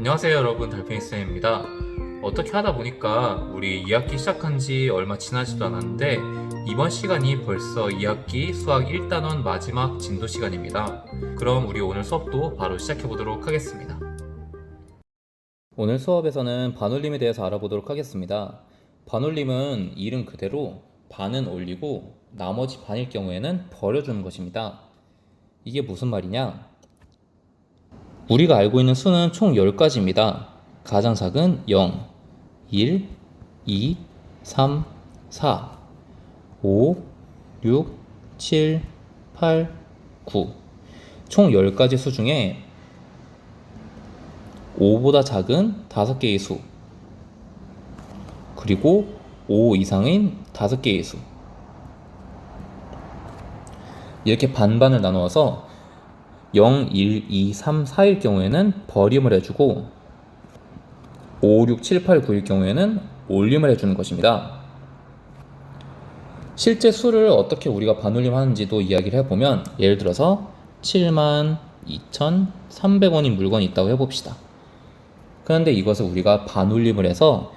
안녕하세요 여러분. 달팽이쌤입니다. 어떻게 하다 보니까 우리 2학기 시작한 지 얼마 지나지도 않았는데 이번 시간이 벌써 2학기 수학 1단원 마지막 진도 시간입니다. 그럼 우리 오늘 수업도 바로 시작해 보도록 하겠습니다. 오늘 수업에서는 반올림에 대해서 알아보도록 하겠습니다. 반올림은 이름 그대로 반은 올리고 나머지 반일 경우에는 버려주는 것입니다. 이게 무슨 말이냐 우리가 알고 있는 수는 총 10가지입니다. 가장 작은 0, 1, 2, 3, 4, 5, 6, 7, 8, 9. 총 10가지 수 중에 5보다 작은 5개의 수. 그리고 5 이상인 5개의 수. 이렇게 반반을 나누어서 0, 1, 2, 3, 4일 경우에는 버림을 해주고 5, 6, 7, 8, 9일 경우에는 올림을 해주는 것입니다. 실제 수를 어떻게 우리가 반올림하는지도 이야기를 해보면 예를 들어서 7만 2,300원인 물건이 있다고 해봅시다. 그런데 이것을 우리가 반올림을 해서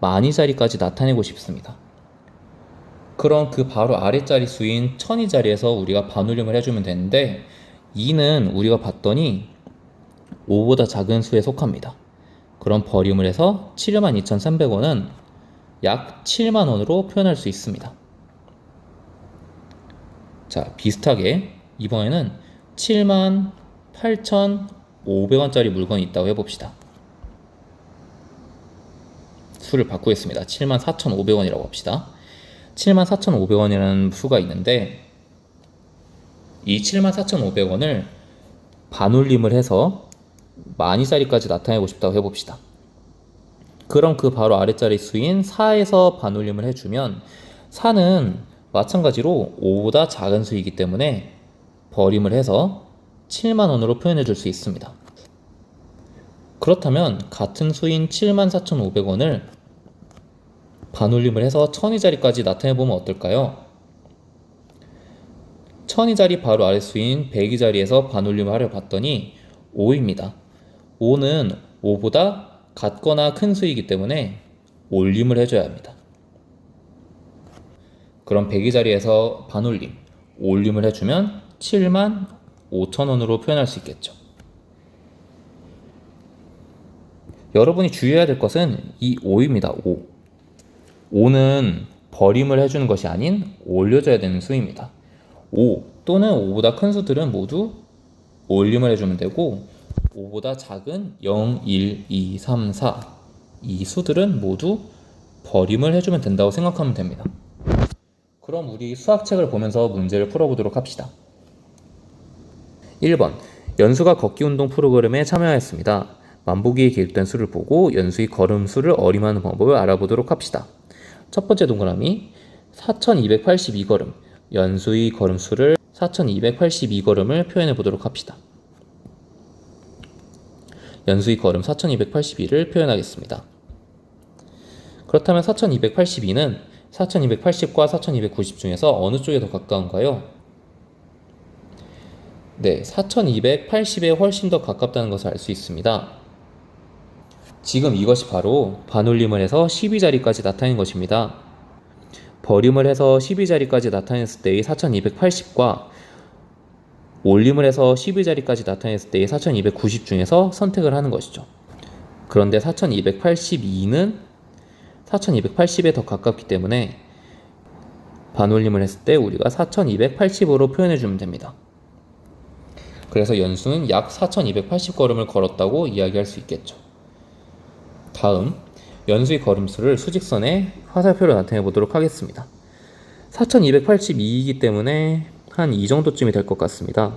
만이 자리까지 나타내고 싶습니다. 그럼 그 바로 아래 자리 수인 천이 자리에서 우리가 반올림을 해주면 되는데 2는 우리가 봤더니 5보다 작은 수에 속합니다. 그럼 버림을 해서 72,300원은 약 7만 원으로 표현할 수 있습니다. 자, 비슷하게 이번에는 7만 8,500원짜리 물건이 있다고 해봅시다. 수를 바꾸겠습니다. 7만 4,500원이라고 합시다. 7만 4,500원이라는 수가 있는데 이 74,500원을 반올림을 해서 만이자리까지 나타내고 싶다고 해봅시다. 그럼 그 바로 아래자리 수인 4에서 반올림을 해주면 4는 마찬가지로 5보다 작은 수이기 때문에 버림을 해서 7만원으로 표현해 줄 수 있습니다. 그렇다면 같은 수인 74,500원을 반올림을 해서 천이 자리까지 나타내 보면 어떨까요? 천이 자리 바로 아래 수인 100이 자리에서 반올림을 하려 봤더니 5입니다. 5는 5보다 같거나 큰 수이기 때문에 올림을 해줘야 합니다. 그럼 100이 자리에서 반올림, 올림을 해주면 7만 5천 원으로 표현할 수 있겠죠. 여러분이 주의해야 될 것은 이 5입니다. 5. 5는 버림을 해주는 것이 아닌 올려줘야 되는 수입니다. 5 또는 5보다 큰 수들은 모두 올림을 해주면 되고 5보다 작은 0, 1, 2, 3, 4 이 수들은 모두 버림을 해주면 된다고 생각하면 됩니다. 그럼 우리 수학책을 보면서 문제를 풀어보도록 합시다. 1번 연수가 걷기 운동 프로그램에 참여하였습니다. 만보기에 기록된 수를 보고 연수의 걸음 수를 어림하는 방법을 알아보도록 합시다. 첫 번째 동그라미 4282걸음 연수의 걸음수를 4282걸음을 표현해 보도록 합시다. 연수의 걸음 4282를 표현하겠습니다. 그렇다면 4282는 4280과 4290 중에서 어느 쪽에 더 가까운가요? 네, 4280에 훨씬 더 가깝다는 것을 알 수 있습니다. 지금 이것이 바로 반올림을 해서 12자리까지 나타낸 것입니다. 버림을 해서 12자리까지 나타냈을 때의 4280과 올림을 해서 12자리까지 나타냈을 때의 4290 중에서 선택을 하는 것이죠. 그런데 4282는 4280에 더 가깝기 때문에 반올림을 했을 때 우리가 4280으로 표현해 주면 됩니다. 그래서 연수는 약 4280걸음을 걸었다고 이야기할 수 있겠죠. 다음 연수의 걸음수를 수직선에 화살표로 나타내 보도록 하겠습니다. 4282이기 때문에 한 이 정도쯤이 될 것 같습니다.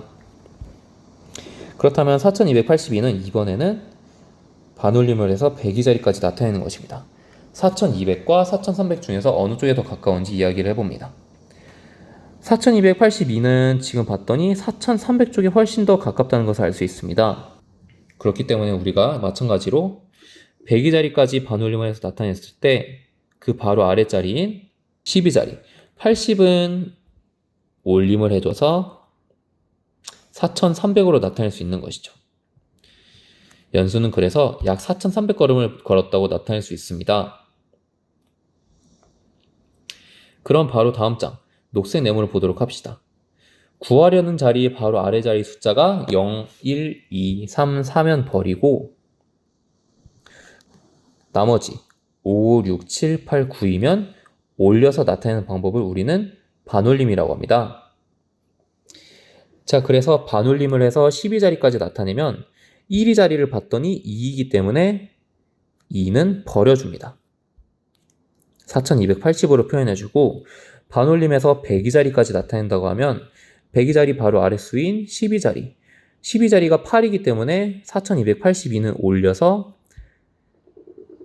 그렇다면 4282는 이번에는 반올림을 해서 100이 자리까지 나타내는 것입니다. 4200과 4300 중에서 어느 쪽에 더 가까운지 이야기를 해봅니다. 4282는 지금 봤더니 4300 쪽에 훨씬 더 가깝다는 것을 알 수 있습니다. 그렇기 때문에 우리가 마찬가지로 100이 자리까지 반올림을 해서 나타냈을 때 그 바로 아래 자리인 12 자리 80은 올림을 해줘서 4300으로 나타낼 수 있는 것이죠. 연수는 그래서 약 4,300걸음을 걸었다고 나타낼 수 있습니다. 그럼 바로 다음 장, 녹색 네모를 보도록 합시다. 구하려는 자리 바로 아래 자리 숫자가 0, 1, 2, 3, 4면 버리고 나머지 5, 6, 7, 8, 9이면 올려서 나타내는 방법을 우리는 반올림이라고 합니다. 자, 그래서 반올림을 해서 12자리까지 나타내면 1위 자리를 봤더니 2이기 때문에 2는 버려줍니다. 4280으로 표현해주고 반올림에서 102 자리까지 나타낸다고 하면 102 자리 바로 아랫수인 12 자리 12자리가 8이기 때문에 4282는 올려서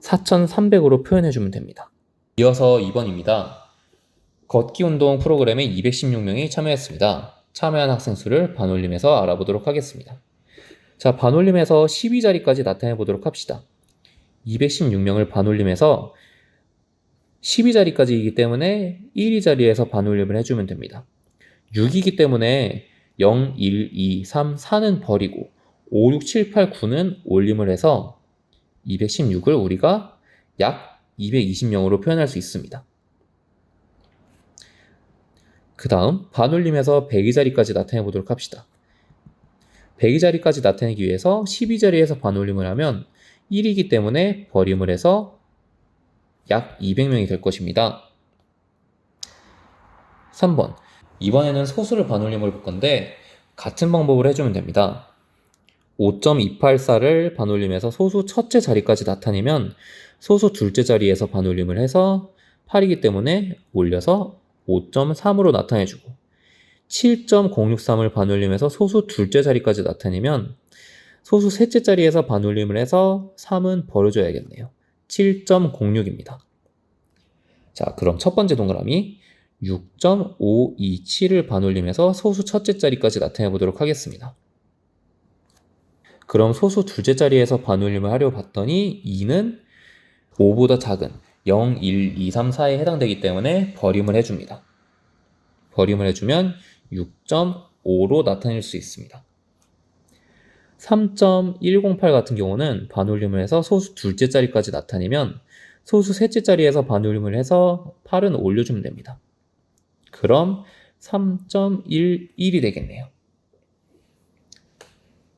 4300으로 표현해 주면 됩니다. 이어서 2번입니다. 걷기 운동 프로그램에 216명이 참여했습니다. 참여한 학생 수를 반올림해서 알아보도록 하겠습니다. 자, 반올림해서 12자리까지 나타내 보도록 합시다. 216명을 반올림해서 12자리까지이기 때문에 1위 자리에서 반올림을 해주면 됩니다. 6이기 때문에 0, 1, 2, 3, 4는 버리고 5, 6, 7, 8, 9는 올림을 해서 216을 우리가 약 220명으로 표현할 수 있습니다. 그 다음 반올림에서 102자리까지 나타내 보도록 합시다. 102자리까지 나타내기 위해서 12자리에서 반올림을 하면 1이기 때문에 버림을 해서 약 200명이 될 것입니다. 3번. 이번에는 소수를 반올림을 볼 건데 같은 방법을 해주면 됩니다. 5.284를 반올림해서 소수 첫째 자리까지 나타내면 소수 둘째 자리에서 반올림을 해서 8이기 때문에 올려서 5.3으로 나타내주고 7.063을 반올림해서 소수 둘째 자리까지 나타내면 소수 셋째 자리에서 반올림을 해서 3은 버려줘야겠네요. 7.06입니다. 자, 그럼 첫 번째 동그라미 6.527을 반올림해서 소수 첫째 자리까지 나타내 보도록 하겠습니다. 그럼 소수 둘째 자리에서 반올림을 하려 봤더니 2는 5보다 작은 0, 1, 2, 3, 4에 해당되기 때문에 버림을 해줍니다. 버림을 해주면 6.5로 나타낼 수 있습니다. 3.108 같은 경우는 반올림을 해서 소수 둘째 자리까지 나타내면 소수 셋째 자리에서 반올림을 해서 8은 올려주면 됩니다. 그럼 3.11이 되겠네요.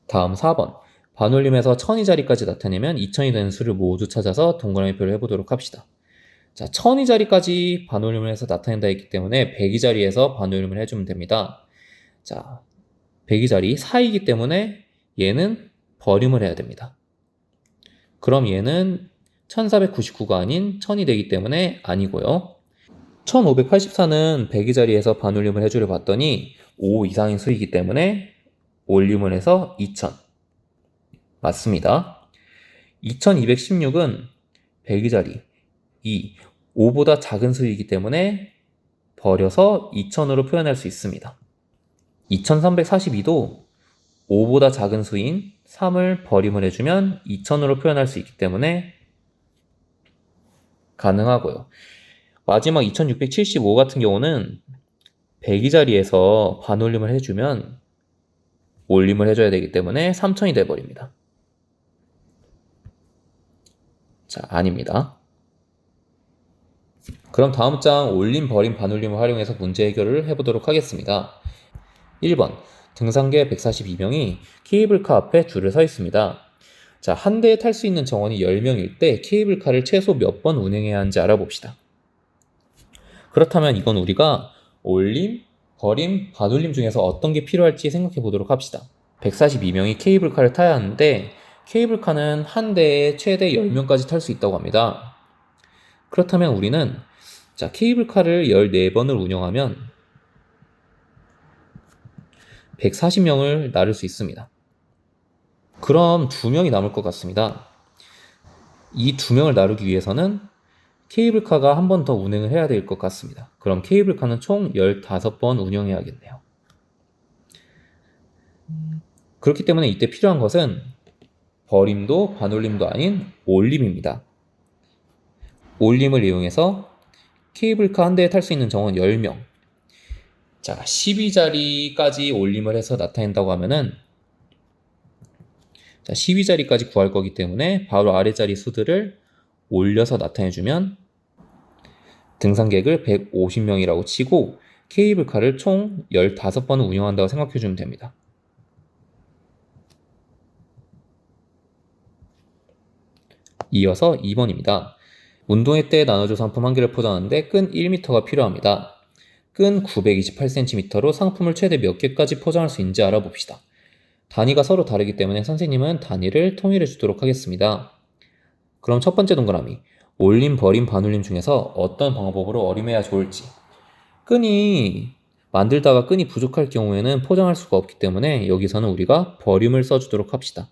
다음 4번. 반올림에서 1000이 자리까지 나타내면 2000이 되는 수를 모두 찾아서 동그라미표를 해보도록 합시다. 자, 1000이 자리까지 반올림을 해서 나타낸다 했기 때문에 100이 자리에서 반올림을 해주면 됩니다. 자, 100이 자리 4이기 때문에 얘는 버림을 해야 됩니다. 그럼 얘는 1499가 아닌 1000이 되기 때문에 아니고요. 1584는 100이 자리에서 반올림을 해주려 봤더니 5 이상인 수이기 때문에 올림을 해서 2000. 맞습니다. 2216은 100이 자리 2, 5보다 작은 수이기 때문에 버려서 2000으로 표현할 수 있습니다. 2342도 5보다 작은 수인 3을 버림을 해주면 2000으로 표현할 수 있기 때문에 가능하고요. 마지막 2675 같은 경우는 100이 자리에서 반올림을 해주면 올림을 해줘야 되기 때문에 3000이 돼버립니다. 자, 아닙니다. 그럼 다음 장 올림, 버림, 반올림을 활용해서 문제 해결을 해보도록 하겠습니다. 1번 등산객 142명이 케이블카 앞에 줄을 서 있습니다. 자, 한 대에 탈 수 있는 정원이 10명일 때 케이블카를 최소 몇 번 운행해야 하는지 알아봅시다. 그렇다면 이건 우리가 올림, 버림, 반올림 중에서 어떤 게 필요할지 생각해 보도록 합시다. 142명이 케이블카를 타야 하는데 케이블카는 한 대에 최대 10명까지 탈 수 있다고 합니다. 그렇다면 우리는 자, 케이블카를 14번을 운영하면 140명을 나를 수 있습니다. 그럼 2명이 남을 것 같습니다. 이 2명을 나르기 위해서는 케이블카가 한 번 더 운행을 해야 될 것 같습니다. 그럼 케이블카는 총 15번 운영해야겠네요. 그렇기 때문에 이때 필요한 것은 버림도 반올림도 아닌 올림입니다. 올림을 이용해서 케이블카 한 대에 탈 수 있는 정원 10명. 자, 12자리까지 올림을 해서 나타낸다고 하면은 자, 12자리까지 구할 거기 때문에 바로 아래 자리 수들을 올려서 나타내주면 등산객을 150명이라고 치고 케이블카를 총 15번을 운영한다고 생각해주면 됩니다. 이어서 2번입니다. 운동회 때 나눠줘 상품 한 개를 포장하는데 끈 1m가 필요합니다. 끈 928cm로 상품을 최대 몇 개까지 포장할 수 있는지 알아봅시다. 단위가 서로 다르기 때문에 선생님은 단위를 통일해 주도록 하겠습니다. 그럼 첫 번째 동그라미. 올림, 버림, 반올림 중에서 어떤 방법으로 어림해야 좋을지. 끈이 만들다가 끈이 부족할 경우에는 포장할 수가 없기 때문에 여기서는 우리가 버림을 써주도록 합시다.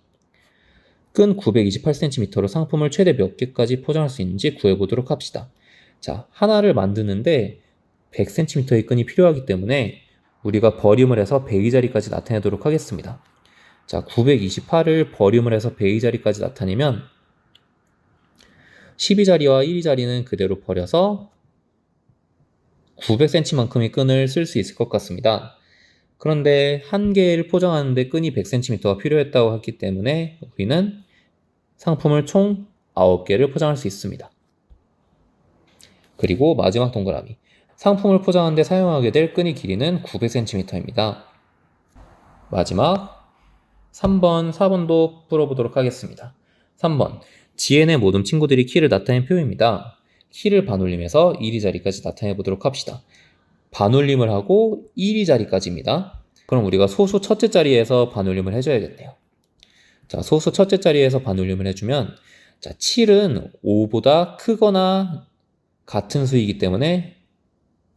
끈 928cm로 상품을 최대 몇 개까지 포장할 수 있는지 구해보도록 합시다. 자, 하나를 만드는데 100cm의 끈이 필요하기 때문에 우리가 버림을 해서 100이 자리까지 나타내도록 하겠습니다. 자, 928을 버림을 해서 100이 자리까지 나타내면 12 자리와 1이 자리는 그대로 버려서 900cm만큼의 끈을 쓸 수 있을 것 같습니다. 그런데 한 개를 포장하는데 끈이 100cm가 필요했다고 했기 때문에 우리는 상품을 총 9개를 포장할 수 있습니다. 그리고 마지막 동그라미. 상품을 포장하는데 사용하게 될 끈의 길이는 900cm입니다. 마지막 3번, 4번도 풀어보도록 하겠습니다. 3번. 지엔의 모든 친구들이 키를 나타낸 표입니다. 키를 반올림해서 1이 자리까지 나타내 보도록 합시다. 반올림을 하고 1이 자리까지입니다. 그럼 우리가 소수 첫째 자리에서 반올림을 해줘야겠네요. 자, 소수 첫째 자리에서 반올림을 해주면 자, 7은 5보다 크거나 같은 수이기 때문에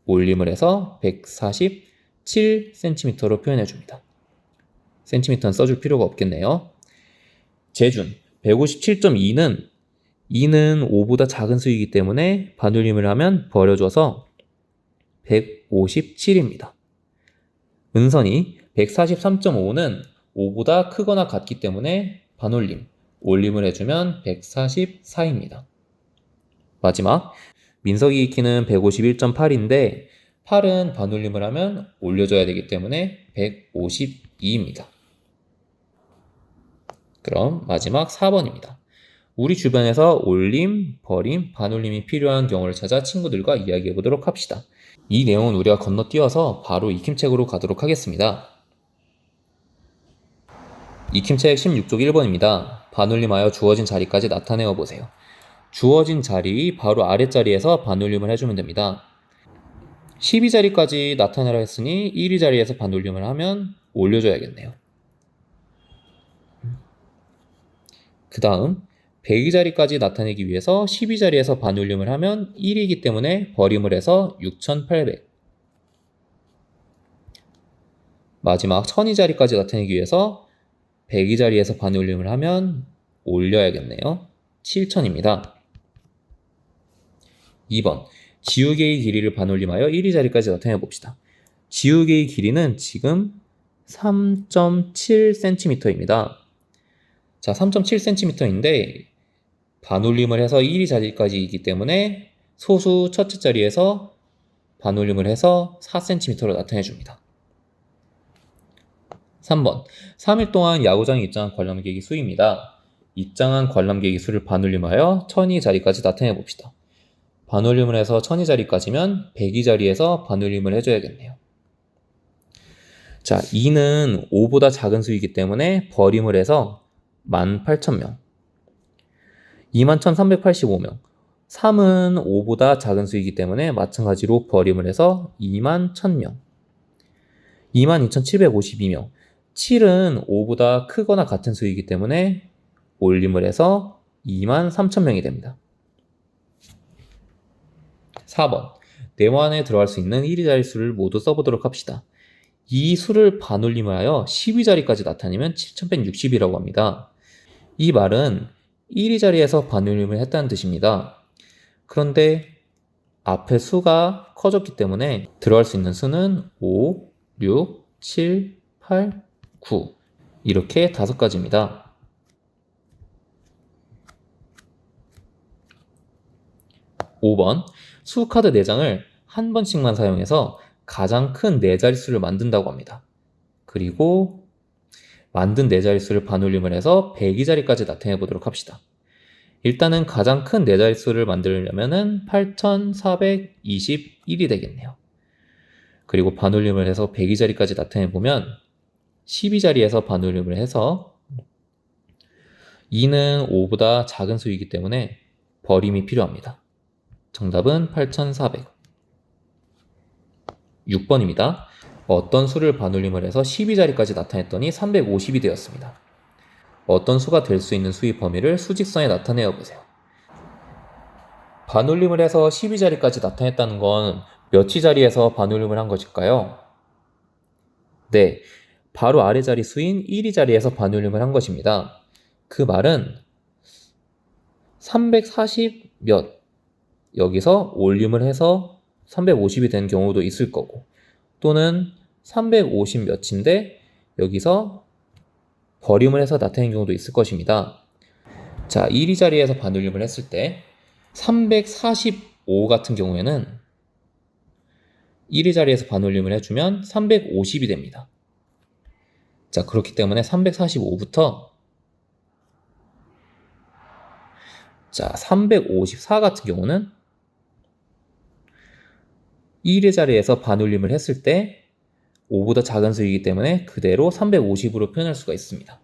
올림을 해서 147cm로 표현해 줍니다. 센티미터는 써줄 필요가 없겠네요. 재준 157.2는 2는 5보다 작은 수이기 때문에 반올림을 하면 버려줘서 157입니다. 은선이 143.5는 5보다 크거나 같기 때문에 반올림, 올림을 해주면 144입니다. 마지막, 민석이 키는 151.8인데 8은 반올림을 하면 올려줘야 되기 때문에 152입니다. 그럼 마지막 4번입니다. 우리 주변에서 올림, 버림, 반올림이 필요한 경우를 찾아 친구들과 이야기해 보도록 합시다. 이 내용은 우리가 건너뛰어서 바로 익힘책으로 가도록 하겠습니다. 익힘책 16쪽 1번입니다. 반올림하여 주어진 자리까지 나타내어 보세요. 주어진 자리 바로 아랫자리에서 반올림을 해주면 됩니다. 12 자리까지 나타내라 했으니 1위 자리에서 반올림을 하면 올려줘야겠네요. 그 다음 100위 자리까지 나타내기 위해서 12 자리에서 반올림을 하면 1이기 때문에 버림을 해서 6800 마지막 1000위 자리까지 나타내기 위해서 100위 자리에서 반 올림을 하면 올려야겠네요. 7000입니다. 2번 지우개의 길이를 반올림하여 1위 자리까지 나타내 봅시다. 지우개의 길이는 지금 3.7cm입니다. 자, 3.7cm인데 반올림을 해서 1위 자리까지이기 때문에 소수 첫째 자리에서 반올림을 해서 4cm로 나타내 줍니다. 3번 3일 동안 야구장에 입장한 관람객의 수입니다. 입장한 관람객의 수를 반올림하여 천위 자리까지 나타내 봅시다. 반올림을 해서 천위 자리까지면 100위 자리에서 반올림을 해줘야겠네요. 자, 2는 5보다 작은 수이기 때문에 버림을 해서 18,000명. 21,385명. 3은 5보다 작은 수이기 때문에 마찬가지로 버림을 해서 21,000명. 22,752명. 7은 5보다 크거나 같은 수이기 때문에 올림을 해서 23,000명이 됩니다. 4번. 네모 안에 들어갈 수 있는 1위 자릿수를 모두 써보도록 합시다. 이 수를 반올림을 하여 10위 자리까지 나타내면 7160이라고 합니다. 이 말은 1위 자리에서 반올림을 했다는 뜻입니다. 그런데 앞에 수가 커졌기 때문에 들어갈 수 있는 수는 5, 6, 7, 8, 9 이렇게 다섯 가지입니다. (5번) 수카드 4장을 한 번씩만 사용해서 가장 큰 네 자릿수를 만든다고 합니다. 그리고 만든 네 자릿수를 반올림을 해서 102 자리까지 나타내 보도록 합시다. 일단은 가장 큰 네 자릿수를 만들려면은 8421이 되겠네요. 그리고 반올림을 해서 102 자리까지 나타내 보면 12자리에서 반올림을 해서 2는 5보다 작은 수이기 때문에 버림이 필요합니다. 정답은 8400. 6번입니다. 어떤 수를 반올림을 해서 12자리까지 나타냈더니 350이 되었습니다. 어떤 수가 될 수 있는 수의 범위를 수직선에 나타내어 보세요. 반올림을 해서 12자리까지 나타냈다는 건 몇치 자리에서 반올림을 한 것일까요? 네, 바로 아래 자리 수인 1위 자리에서 반올림을 한 것입니다. 그 말은 340 몇, 여기서 올림을 해서 350이 된 경우도 있을 거고, 또는 350 몇인데 여기서 버림을 해서 나타낸 경우도 있을 것입니다. 자, 1위 자리에서 반올림을 했을 때 345 같은 경우에는 1위 자리에서 반올림을 해주면 350이 됩니다. 자, 그렇기 때문에 345부터 자, 354 같은 경우는 1의 자리에서 반올림을 했을 때 5보다 작은 수이기 때문에 그대로 350으로 표현할 수가 있습니다.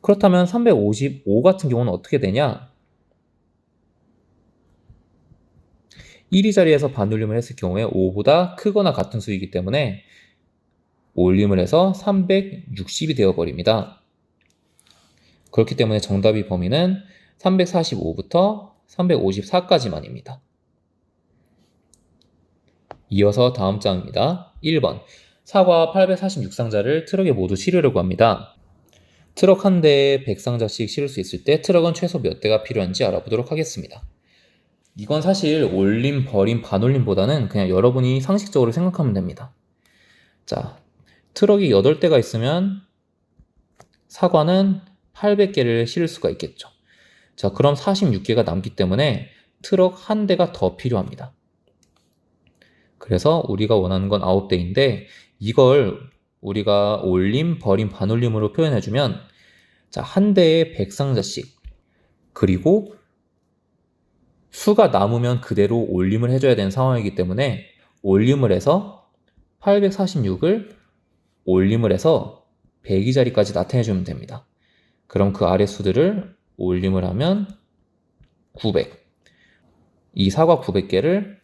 그렇다면 355 같은 경우는 어떻게 되냐? 1위 자리에서 반올림을 했을 경우에 5보다 크거나 같은 수이기 때문에 올림을 해서 360이 되어버립니다. 그렇기 때문에 정답이 범위는 345부터 354까지만입니다. 이어서 다음 장입니다. 1번. 사과 846상자를 트럭에 모두 실으려고 합니다. 트럭 한 대에 100상자씩 실을 수 있을 때 트럭은 최소 몇 대가 필요한지 알아보도록 하겠습니다. 이건 사실 올림, 버림, 반올림보다는 그냥 여러분이 상식적으로 생각하면 됩니다. 자, 트럭이 8대가 있으면 사과는 800개를 실을 수가 있겠죠. 자, 그럼 46개가 남기 때문에 트럭 한 대가 더 필요합니다. 그래서 우리가 원하는 건 9대인데 이걸 우리가 올림, 버림, 반올림으로 표현해주면 자, 한 대에 100상자씩 그리고 수가 남으면 그대로 올림을 해줘야 되는 상황이기 때문에 올림을 해서 846을 올림을 해서 102자리까지 나타내주면 됩니다. 그럼 그 아래 수들을 올림을 하면 900. 이 사과 900개를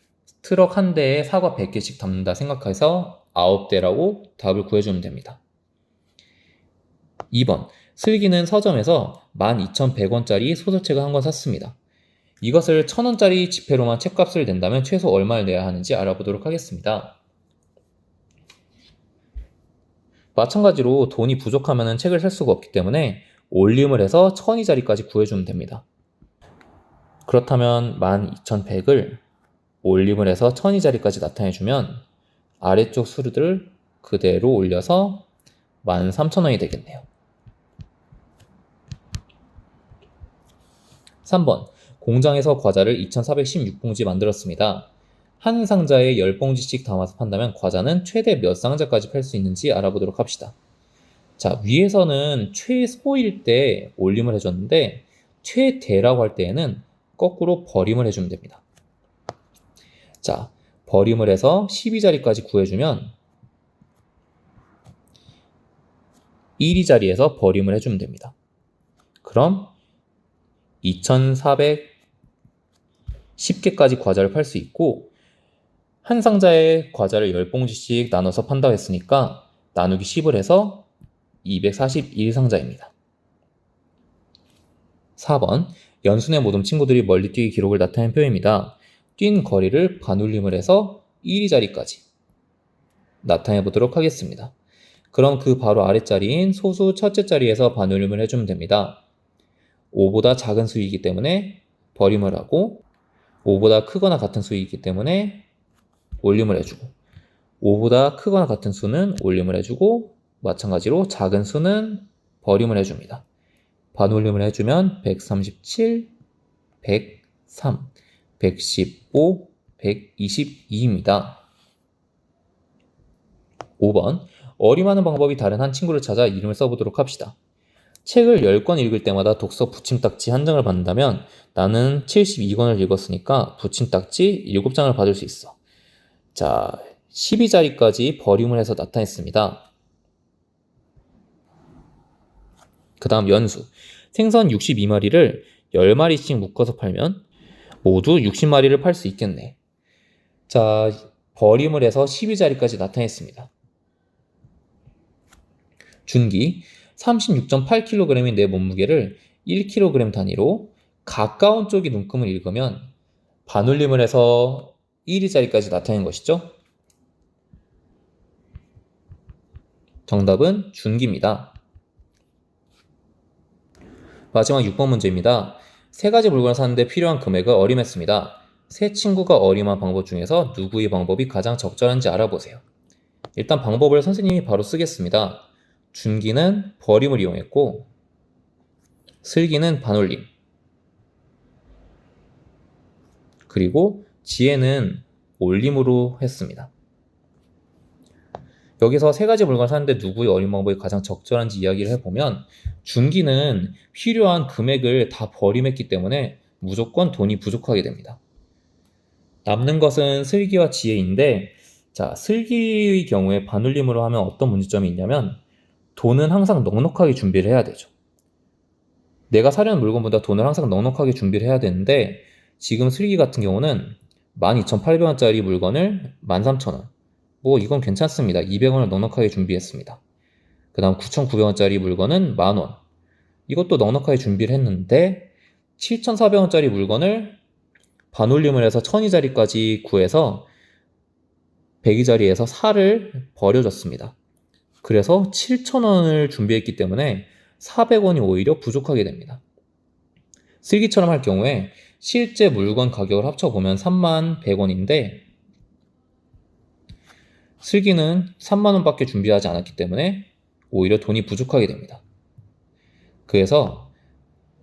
트럭 한 대에 사과 100개씩 담는다 생각해서 9대라고 답을 구해주면 됩니다. 2번. 슬기는 서점에서 12,100원짜리 소설책을 한 권 샀습니다. 이것을 1,000원짜리 지폐로만 책값을 낸다면 최소 얼마를 내야 하는지 알아보도록 하겠습니다. 마찬가지로 돈이 부족하면 책을 살 수가 없기 때문에 올림을 해서 1002자리까지 구해주면 됩니다. 그렇다면 12,100을 올림을 해서 1002자리까지 나타내주면 아래쪽 수를 그대로 올려서 13,000원이 되겠네요. 3번 공장에서 과자를 2416봉지 만들었습니다. 한 상자에 10봉지씩 담아서 판다면 과자는 최대 몇 상자까지 팔 수 있는지 알아보도록 합시다. 자, 위에서는 최소일 때 올림을 해줬는데 최대라고 할 때에는 거꾸로 버림을 해주면 됩니다. 자, 버림을 해서 12자리까지 구해주면 1위 자리에서 버림을 해주면 됩니다. 그럼 2410개까지 과자를 팔 수 있고 한 상자에 과자를 10봉지씩 나눠서 판다고 했으니까 나누기 10을 해서 241상자입니다. 4번 연순의 모든 친구들이 멀리 뛰기 기록을 나타낸 표입니다. 뛴 거리를 반올림을 해서 1위 자리까지 나타내 보도록 하겠습니다. 그럼 그 바로 아랫자리인 소수 첫째 자리에서 반올림을 해주면 됩니다. 5보다 작은 수이기 때문에 버림을 하고 5보다 크거나 같은 수이기 때문에 올림을 해주고 5보다 크거나 같은 수는 올림을 해주고 마찬가지로 작은 수는 버림을 해줍니다. 반올림을 해주면 137, 103, 115, 122입니다. 5번 어림하는 방법이 다른 한 친구를 찾아 이름을 써보도록 합시다. 책을 10권 읽을 때마다 독서 붙임딱지 한 장을 받는다면 나는 72권을 읽었으니까 붙임딱지 7장을 받을 수 있어. 자, 12자리까지 버림을 해서 나타냈습니다. 그 다음 연수. 생선 62마리를 10마리씩 묶어서 팔면 모두 60마리를 팔 수 있겠네. 자, 버림을 해서 12자리까지 나타냈습니다. 준기 36.8kg인 내 몸무게를 1kg 단위로 가까운 쪽이 눈금을 읽으면 반올림을 해서 1위 자리까지 나타낸 것이죠. 정답은 준기입니다. 마지막 6번 문제입니다. 세 가지 물건을 사는데 필요한 금액을 어림했습니다. 세 친구가 어림한 방법 중에서 누구의 방법이 가장 적절한지 알아보세요. 일단 방법을 선생님이 바로 쓰겠습니다. 준기는 버림을 이용했고, 슬기는 반올림, 그리고 지혜는 올림으로 했습니다. 여기서 세 가지 물건을 사는데 누구의 어린 방법이 가장 적절한지 이야기를 해보면 준기는 필요한 금액을 다 버림했기 때문에 무조건 돈이 부족하게 됩니다. 남는 것은 슬기와 지혜인데 자 슬기의 경우에 반올림으로 하면 어떤 문제점이 있냐면 돈은 항상 넉넉하게 준비를 해야 되죠. 내가 사려는 물건보다 돈을 항상 넉넉하게 준비를 해야 되는데 지금 슬기 같은 경우는 12,800원짜리 물건을 13,000원 뭐 이건 괜찮습니다. 200원을 넉넉하게 준비했습니다. 그 다음 9,900원짜리 물건은 만원. 이것도 넉넉하게 준비를 했는데 7,400원짜리 물건을 반올림을 해서 1000원짜리까지 구해서 100위짜리에서 4를 버려줬습니다. 그래서 7,000원을 준비했기 때문에 400원이 오히려 부족하게 됩니다. 슬기처럼 할 경우에 실제 물건 가격을 합쳐보면 3만 100원인데 슬기는 3만 원밖에 준비하지 않았기 때문에 오히려 돈이 부족하게 됩니다. 그래서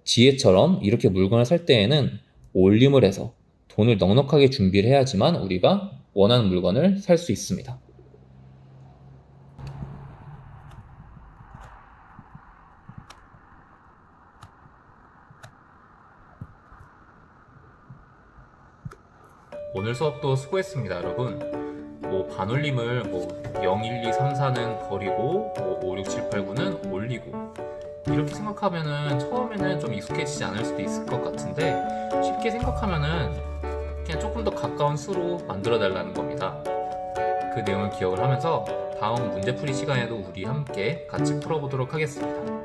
지혜처럼 이렇게 물건을 살 때에는 올림을 해서 돈을 넉넉하게 준비를 해야지만 우리가 원하는 물건을 살 수 있습니다. 오늘 수업도 수고했습니다, 여러분. 뭐 반올림을 뭐 0, 1, 2, 3, 4는 버리고 뭐 5, 6, 7, 8, 9는 올리고 이렇게 생각하면은 처음에는 좀 익숙해지지 않을 수도 있을 것 같은데 쉽게 생각하면은 그냥 조금 더 가까운 수로 만들어 달라는 겁니다. 그 내용을 기억을 하면서 다음 문제풀이 시간에도 우리 함께 같이 풀어보도록 하겠습니다.